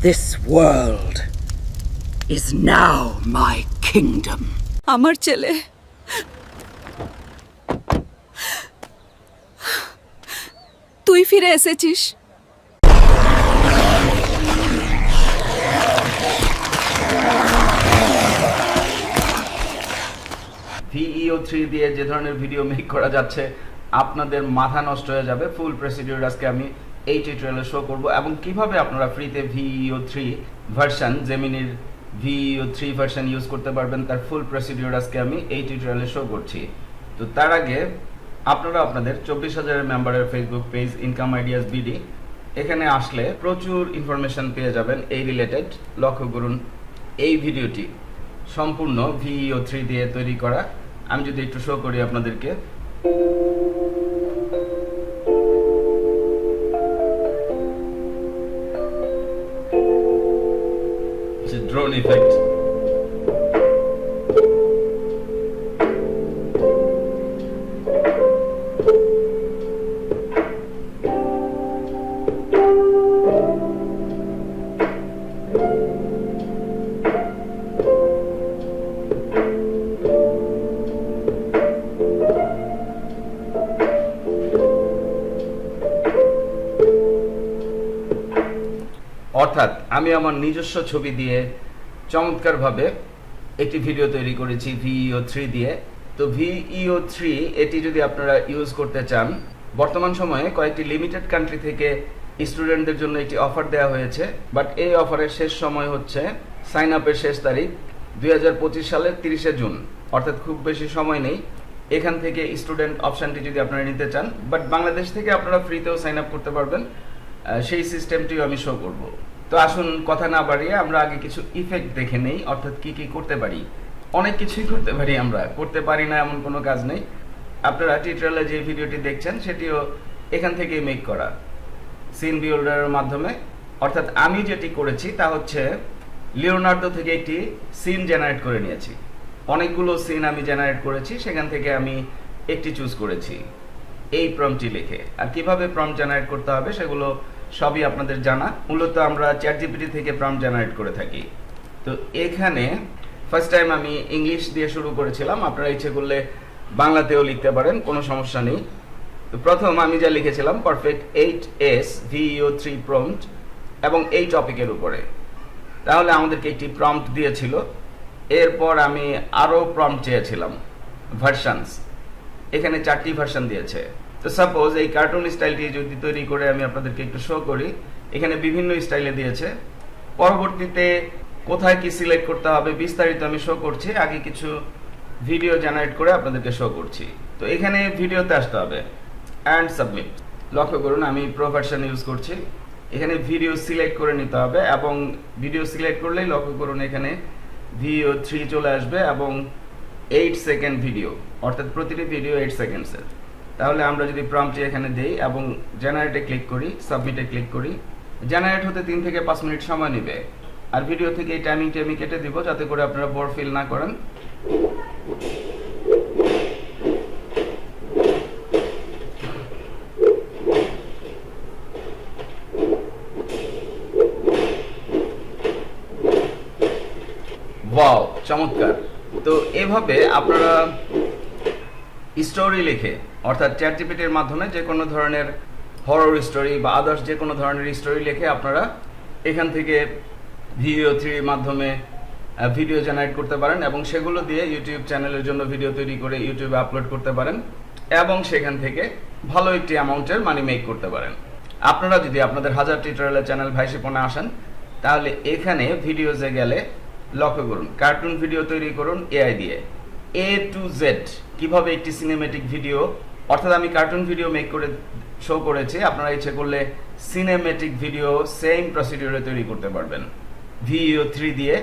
This world is now my kingdom. আমার ছেলে। তুই ফিরে এসেছিস। ভিইও থ্রি দিয়ে যে ধরনের ভিডিও মেক করা যাচ্ছে আপনাদের মাথা নষ্ট হয়ে যাবে। ফুল প্রসিডিউর আজকে আমি এই টিউটোরিয়ালে শো করব এবং কীভাবে আপনারা ফ্রিতে ভিইও থ্রি ভার্সন জেমিনির ভিইও থ্রি ভার্সন ইউজ করতে পারবেন, তার ফুল প্রসিডিওর আজকে আমি এই টিউটোরিয়ালে শো করছি। তো তার আগে আপনারা আপনাদের চব্বিশ হাজারের মেম্বারের Facebook page income ideas BD এখানে আসলে প্রচুর ইনফরমেশন পেয়ে যাবেন এই রিলেটেড লক্ষ্য করুন এই ভিডিওটি। সম্পূর্ণ ভিইও থ্রি দিয়ে তৈরি করা। আমি যদি একটু শো করি আপনাদেরকে। ড্রোন ইফেক্ট অর্থাৎ আমি আমার নিজস্ব ছবি দিয়ে চমৎকারভাবে একটি ভিডিও তৈরি করেছি ভিইও থ্রি দিয়ে। তো ভিইও থ্রি এটি যদি আপনারা ইউজ করতে চান, বর্তমান সময়ে কয়েকটি লিমিটেড কান্ট্রি থেকে স্টুডেন্টদের জন্য একটি অফার দেওয়া হয়েছে। বাট এই অফারের শেষ সময় হচ্ছে সাইন আপের শেষ তারিখ দুই হাজার পঁচিশ সালের তিরিশে জুন। অর্থাৎ খুব বেশি সময় নেই। এখান থেকে স্টুডেন্ট অপশনটি যদি আপনারা নিতে চান বাট বাংলাদেশ থেকে আপনারা ফ্রিতেও সাইন আপ করতে পারবেন। সেই সিস্টেমটিও আমি শো করব। তো আসুন কথা না বাড়িয়ে আমরা আগে কিছু ইফেক্ট দেখে নেই, অর্থাৎ কি কি করতে পারি? অনেক কিছুই করতে পারি আমরা, করতে পারি না এমন কোনো কাজ নেই। আপনারা টিউটোরিয়ালে যে ভিডিওটি দেখছেন, সেটিও এখান থেকেই মেক করা। সিন বিল্ডারের মাধ্যমে। অর্থাৎ আমি যেটি করেছি, তা হচ্ছে লিওনার্দো থেকে একটি সিন জেনারেট করে নিয়েছি। অনেকগুলো সিন আমি জেনারেট করেছি, সেখান থেকে আমি একটি চুজ করেছি। এই প্রম্পটি লিখে। আর কীভাবে প্রম্পট জেনারেট করতে হবে, সেগুলো সবই আপনাদের জানা। মূলত আমরা চ্যাট জিপিটি থেকে প্রম্পট জেনারেট করে থাকি। তো এখানে ফার্স্ট টাইম আমি ইংলিশ দিয়ে শুরু করেছিলাম। আপনারা ইচ্ছে করলে বাংলাতেও লিখতে পারেন, কোনো সমস্যা নেই। তো প্রথম আমি যা লিখেছিলাম perfect eight S Veo three prompt এবং এই টপিকের উপরে। তাহলে আমাদেরকে একটি প্রম্পট দিয়েছিল। এরপর আমি আরও প্রম্পট চেয়েছিলাম ভার্সানস এখানে চারটি ভার্সান দিয়েছে। তো সাপোজ এই কার্টুন স্টাইলটি যদি তৈরি করে আমি আপনাদেরকে একটু শো করি, এখানে বিভিন্ন স্টাইলে দিয়েছে। পরবর্তীতে কোথায় কি সিলেক্ট করতে হবে বিস্তারিত আমি শো করছি, আগে কিছু ভিডিও জেনারেট করে আপনাদেরকে শো করছি। তো এখানে ভিডিওতে আসতে হবে অ্যান্ড সাবমিট লক্ষ্য করুন, আমি প্রো ভার্সন ইউজ করছি। এখানে ভিডিও সিলেক্ট করে নিতে হবে এবং ভিডিও সিলেক্ট করলেই লক্ষ্য করুন এখানে ভিডিও থ্রি চলে আসবে এবং এইট সেকেন্ড ভিডিও অর্থাৎ প্রতিটি ভিডিও এইট সেকেন্ডসের তাহলে আমরা যদি প্রম্পটি এখানে দেই এবং জেনারেটে ক্লিক করি সাবমিটে ক্লিক করি জেনারেট হতে তিন থেকে পাঁচ মিনিট সময় নেবে। আর ভিডিও থেকে এই টাইমিংটি আমি কেটে দিব যাতে করে আপনারা বোর ফিল না করেন। ওয়াও চমৎকার। তো এভাবে আপনারা স্টোরি লিখে অর্থাৎ চ্যাট জিপিটির মাধ্যমে যে কোনো ধরনের হরর স্টোরি বা আদার্স যে কোনো ধরনের স্টোরি লিখে আপনারা এখান থেকে ভিডিও থ্রির মাধ্যমে ভিডিও জেনারেট করতে পারেন এবং সেগুলো দিয়ে ইউটিউব চ্যানেলের জন্য ভিডিও তৈরি করে ইউটিউবে আপলোড করতে পারেন এবং সেখান থেকে ভালো একটি অ্যামাউন্টের মানি মেক করতে পারেন। আপনারা যদি আপনাদের হাজার টিউটোরিয়ালের চ্যানেল ভাইসিপনে আসেন, তাহলে এখানে ভিডিওজে গেলে লক্ষ্য করুন কার্টুন ভিডিও তৈরি করুন এআই দিয়ে। এ টু জেড কীভাবে একটি সিনেমেটিক ভিডিও অর্থাৎ আমি কার্টুন ভিডিও মেক করে শো করেছি, আপনারা ইচ্ছে করলে সিনেমেটিক ভিডিও সেম প্রসিডিউরে তৈরি করতে পারবেন। ভিডিও থ্রি দিয়ে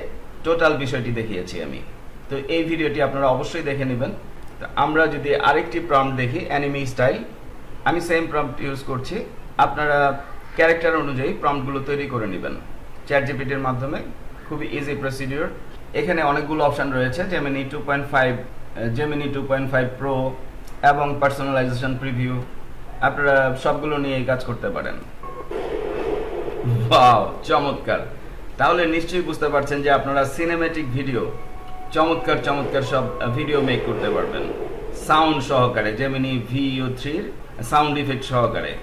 টোটাল বিষয়টি দেখিয়েছি আমি। তো এই ভিডিওটি আপনারা অবশ্যই দেখে নেবেন। তো আমরা যদি আরেকটি প্রম্পট দেখি অ্যানিমি স্টাইল আমি সেম প্রম্পট ইউজ করছি। আপনারা ক্যারেক্টার অনুযায়ী প্রম্পটগুলো তৈরি করে নেবেন। চ্যাট জিপিটির মাধ্যমে, খুবই ইজি প্রসিডিওর এখানে অনেকগুলো অপশন রয়েছে Gemini two point five Gemini two point five pro এবং পার্সোনালাইজেশন প্রিভিউ আপনারা সবগুলো নিয়ে কাজ করতে পারেন। ওয়াও চমৎকার। তাহলে নিশ্চয়ই বুঝতে পারছেন যে আপনারা সিনেমেটিক ভিডিও চমৎকার চমৎকার সব ভিডিও মেক করতে পারবেন। সাউন্ড সহকারে যেমনি ভিও থ্রির সাউন্ড ইফেক্ট সহকারে,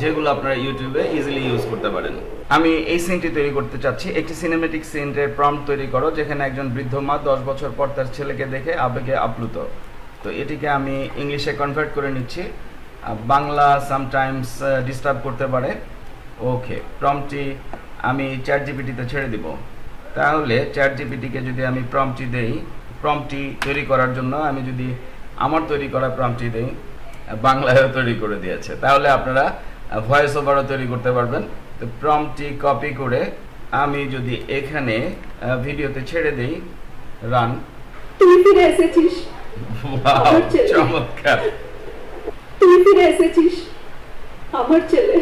যেগুলো আপনারা ইউটিউবে ইজিলি ইউজ করতে পারেন। আমি এই সিনটি তৈরি করতে চাচ্ছি। একটি সিনেমেটিক সিনের প্রম্পট তৈরি করো, যেখানে একজন বৃদ্ধ মা দশ বছর পর তার ছেলেকে দেখে আবেগে আপ্লুত। তো এটিকে আমি ইংলিশে কনভার্ট করে নিচ্ছি। বাংলা সামটাইমস ডিস্টার্ব করতে পারে। ওকে প্রম্পটি আমি চ্যাট জিপিটিতে ছেড়ে দিব। তাহলে চ্যাট জিপিটিকে যদি আমি প্রম্পটি দেই প্রম্পটি তৈরি করার জন্য আমি যদি আমার তৈরি করা প্রম্পটি দেই, বাংলায়ও তৈরি করে দিয়েছে। তাহলে আপনারা ভয়েস ওভারও তৈরি করতে পারবেন। তো প্রম্পটি কপি করে আমি যদি এখানে ভিডিওতে ছেড়ে দেই রান তুই ফিরে এসেছিস। চমৎকার। তুই ফিরে এসেছিস আমার ছেলে।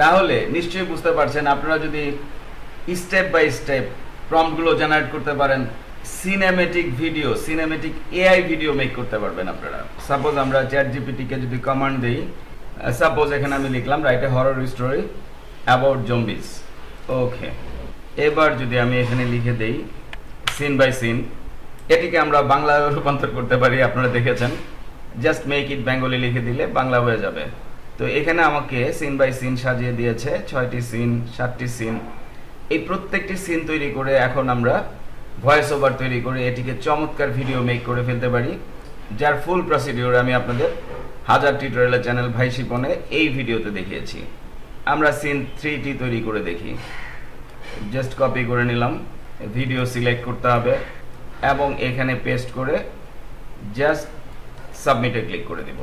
তাহলে নিশ্চয়ই বুঝতে পারছেন আপনারা যদি স্টেপ বাই স্টেপ প্রম্পটগুলো জেনারেট করতে পারেন cinematic video cinematic AI video make করতে পারবেন আপনারা। সাপোজ আমরা চ্যাট জিপিটিকে যদি কমান্ড দিই সাপোজ এখানে আমি লিখলাম write a horror story about zombies okay এবার যদি আমি এখানে লিখে দেই সিন বাই সিন এটিকে আমরা বাংলা রূপান্তর করতে পারি, আপনারা দেখেছেন। জাস্ট মেক ইট বেঙ্গলি লিখে দিলে বাংলা হয়ে যাবে। তো এখানে আমাকে সিন বাই সিন সাজিয়ে দিয়েছে, ছয়টি সিন সাতটি সিন এই প্রত্যেকটি সিন তৈরি করে এখন আমরা ভয়েস ওভার তৈরি করে এটিকে চমৎকার ভিডিও মেক করে ফেলতে পারি। যার ফুল প্রসিডিওর আমি আপনাদের হাজার টিউটোরিয়ালের চ্যানেল ভাই শিপনে এই ভিডিওতে দেখিয়েছি। আমরা সিন থ্রিটি তৈরি করে দেখি। জাস্ট কপি করে নিলাম। ভিডিও সিলেক্ট করতে হবে। এবং এখানে পেস্ট করে জাস্ট সাবমিটে ক্লিক করে দিব।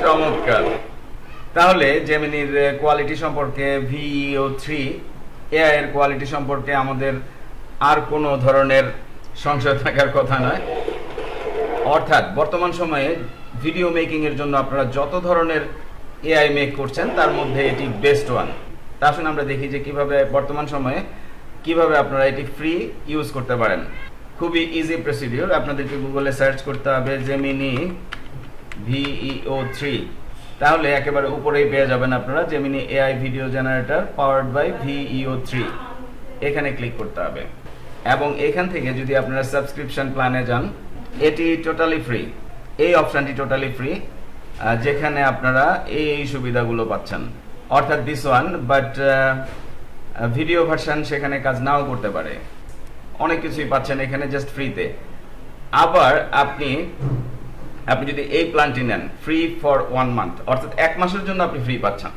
চমৎকার। তাহলে জেমিনির কোয়ালিটি সম্পর্কে ভিও থ্রি এআই এর কোয়ালিটি সম্পর্কে আমাদের আর কোনো ধরনের সংশয় থাকার কথা নয়। অর্থাৎ বর্তমান সময়ে ভিডিও মেকিংয়ের জন্য আপনারা যত ধরনের এআই মেক করছেন, তার মধ্যে এটি বেস্ট ওয়ান তা আসুন আমরা দেখি যে কীভাবে বর্তমান সময়ে কীভাবে আপনারা এটি ফ্রি ইউজ করতে পারেন। খুবই ইজি প্রসিডিওর আপনাদেরকে গুগলে সার্চ করতে হবে জেমিনি ভিইও থ্রি তাহলে একেবারে উপরেই পেয়ে যাবেন আপনারা Gemini AI video generator powered by Veo three এখানে ক্লিক করতে হবে। এবং এখান থেকে যদি আপনারা সাবস্ক্রিপশন প্ল্যানে যান, এটি টোটালি ফ্রি এই অপশনটি টোটালি ফ্রি যেখানে আপনারা এই এই সুবিধাগুলো পাচ্ছেন। অর্থাৎ this one but video version সেখানে কাজ নাও করতে পারে। অনেক কিছুই পাচ্ছেন এখানে জাস্ট ফ্রিতে আবার আপনি আপনি যদি এই প্ল্যানটি নেন ফ্রি ফর ওয়ান মান্থ অর্থাৎ এক মাসের জন্য আপনি ফ্রি পাচ্ছেন।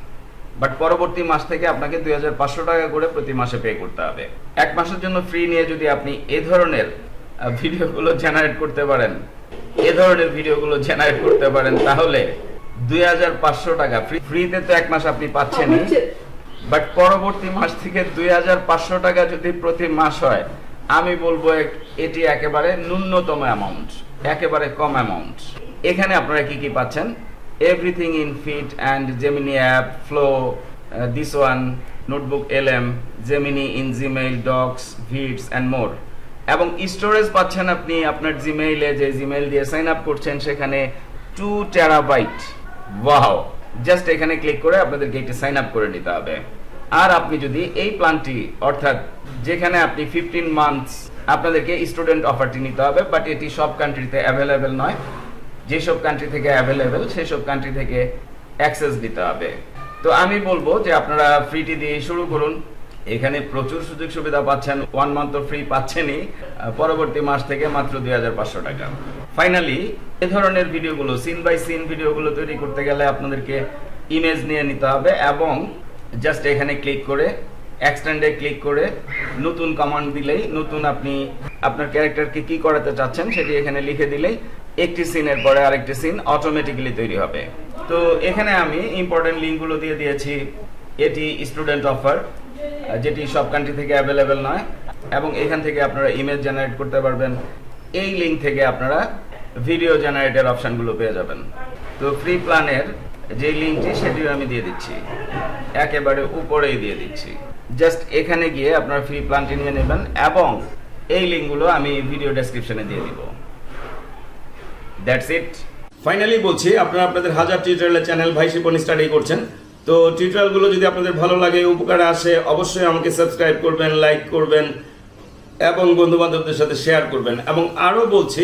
বাট পরবর্তী মাস থেকে আপনাকে দুই হাজার পাঁচশো টাকা করে প্রতি মাসে পে করতে হবে। এক মাসের জন্য ফ্রি নিয়ে যদি আপনি এ ধরনের ভিডিওগুলো জেনারেট করতে পারেন, এ ধরনের ভিডিওগুলো জেনারেট করতে পারেন, তাহলে দুই হাজার পাঁচশো টাকা। ফ্রি ফ্রিতে তো এক মাস আপনি পাচ্ছেনই। বাট পরবর্তী মাস থেকে দুই হাজার পাঁচশো টাকা যদি প্রতি মাস হয় আমি বলব এটি একেবারে ন্যূনতম অ্যামাউন্ট একেবারে কম অ্যামাউন্ট এখানে আপনারা কি কি পাচ্ছেন? Everything in fit and Gemini app flow this one notebook L M Gemini in Gmail docs vids and more এবং স্টোরেজ পাচ্ছেন আপনি আপনার জিমেইলে যে জিমেইল দিয়ে সাইন আপ করছেন সেখানে টু টেরাবাইট ওয়াও জাস্ট এখানে ক্লিক করে আপনাদেরকে সাইন আপ করে নিতে হবে। আর আপনি যদি এই প্ল্যানটি অর্থাৎ যেখানে আপনি ফিফটিন মান্থস আপনাদেরকে স্টুডেন্ট অফারটি নিতে হবে বাট এটি সব কান্ট্রিতে অ্যাভেলেবেল নয়, যেসব কান্ট্রি থেকে অ্যাভেলেবেল সেসব কান্ট্রি থেকে অ্যাক্সেস দিতে হবে। তো আমি বলব যে আপনারা ফ্রিটি দিয়ে শুরু করুন। এখানে প্রচুর সুযোগ সুবিধা পাচ্ছেন ওয়ান মান্থ ফ্রি পাচ্ছেনই পরবর্তী মাস থেকে মাত্র দুই হাজার পাঁচশো টাকা। ফাইনালি এ ধরনের ভিডিওগুলো সিন বাই সিন ভিডিওগুলো তৈরি করতে গেলে আপনাদেরকে ইমেজ নিয়ে নিতে হবে এবং জাস্ট এখানে ক্লিক করে এক্সটেন্ডে ক্লিক করে নতুন কমান্ড দিলেই নতুন আপনি আপনার ক্যারেক্টারকে কি করাতে চাচ্ছেন সেটি এখানে লিখে দিলেই একটি সিনের পরে আরেকটি সিন অটোমেটিক্যালি তৈরি হবে। তো এখানে আমি ইম্পর্টেন্ট লিঙ্কগুলো দিয়ে দিয়েছি। এটি স্টুডেন্ট অফার যেটি সব কান্ট্রি থেকে অ্যাভেলেবেল নয় এবং এখান থেকে আপনারা ইমেজ জেনারেট করতে পারবেন। এই লিঙ্ক থেকে আপনারা ভিডিও জেনারেটের অপশনগুলো পেয়ে যাবেন। তো ফ্রি প্ল্যানের যে লিঙ্কটি সেটিও আমি দিয়ে দিচ্ছি। একেবারে উপরেই দিয়ে দিচ্ছি। জাস্ট এখানে গিয়ে আপনারা ফ্রি প্ল্যানটি নিয়ে নেবেন এবং এই লিঙ্কগুলো আমি ভিডিও ডেসক্রিপশনে দিয়ে দিব। দ্যাটস ইট ফাইনালি বলছি, আপনারা আপনাদের হাজার টিউটোরিয়ালের চ্যানেল ভাই শিপন স্টাডি করছেন। তো টিউটোরিয়ালগুলো যদি আপনাদের ভালো লাগে, উপকারে আসে, অবশ্যই আমাকে সাবস্ক্রাইব করবেন লাইক করবেন এবং বন্ধু বান্ধবদের সাথে শেয়ার করবেন। এবং আরও বলছি